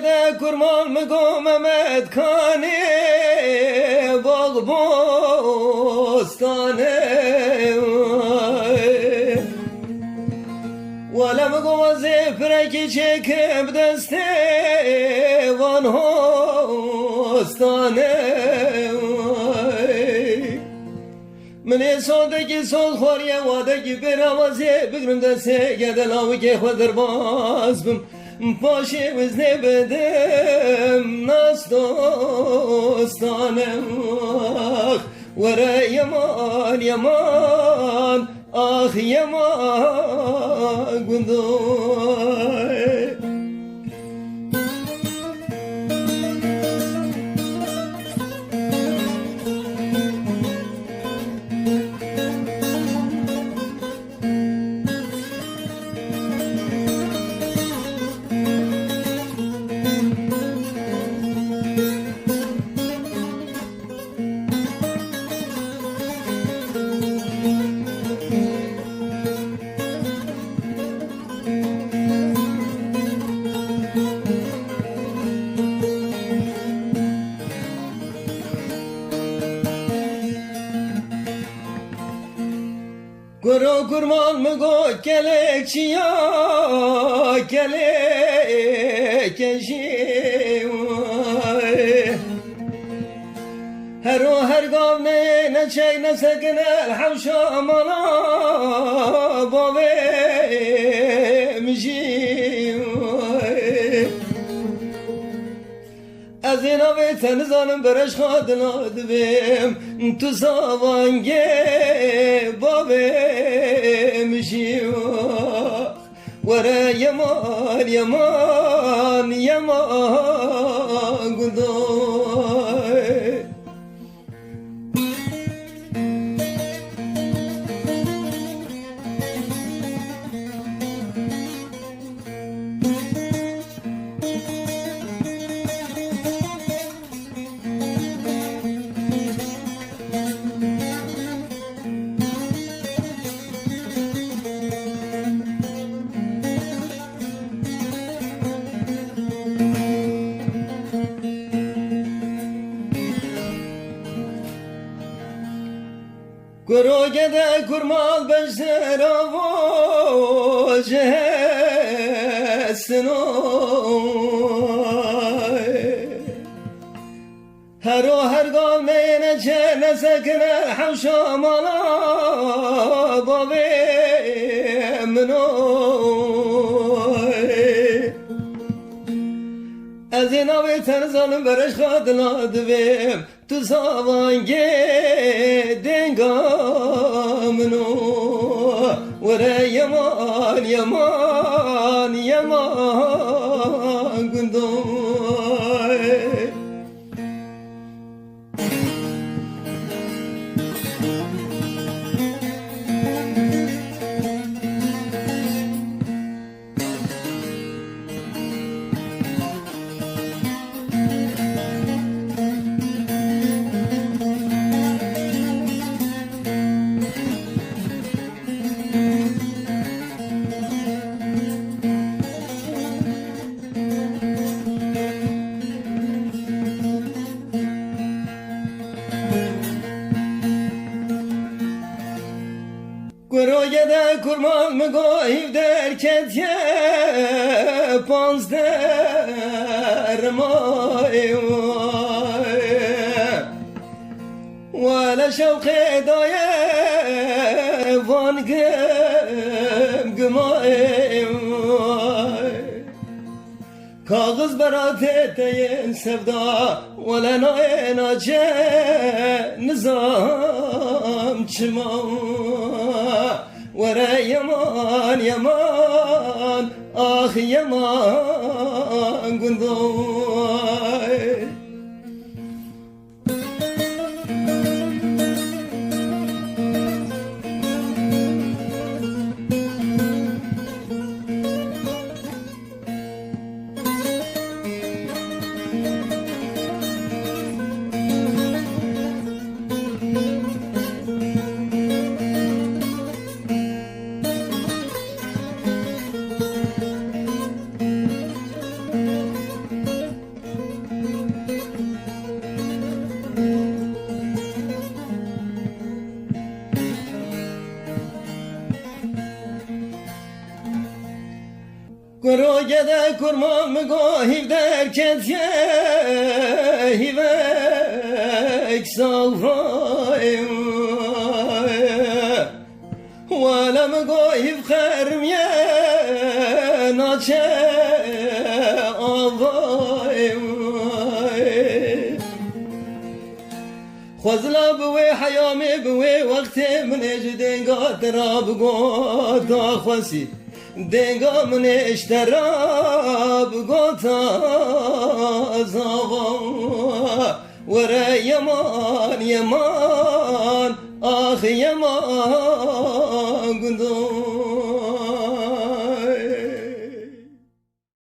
gede kurban mı go Mehmet Kani Bal bostane ولم گوازه پرکی چکم دسته وان هستانه من سادگی سال خوریه وادگی برامازه بگرم دسته گدل آوی که خود در باز بم Paşemiz ne bedem nas dostanem ah Vere yaman yaman ah yaman gundur aman mı go kelekçiya kelekçi her o her gav ne ne çey ne sekine hamşa amana bave mijim از این آوی تنزانم برش خادنا دبیم تو ساوانگه yaman yaman yaman gudan Normal benzer avo cehesin Her o her gameyne cenaze gine hemşamana babi minoy Ezin avi terzalim bereş kadına divim Tu zavan gel Vere yaman yaman yaman gün kurban mı koyup derken yapans derim ay vay. Vele şevke daye van güm güm Kağız berat eteyen sevda Velen ayen acı nizam çimam. Vere yaman yaman Ah yaman gündoy گروگه ده کرمان مگاهیو در کت یه هیو اک سالفایم والا مگاهیو خرم یه ناچه آوایم خوزلا بوی حیامی بوی وقت منجدنگا دراب گوتا خوزید من اشترا بقوتا زاغا ورا يمان يمان اخ يمان قندون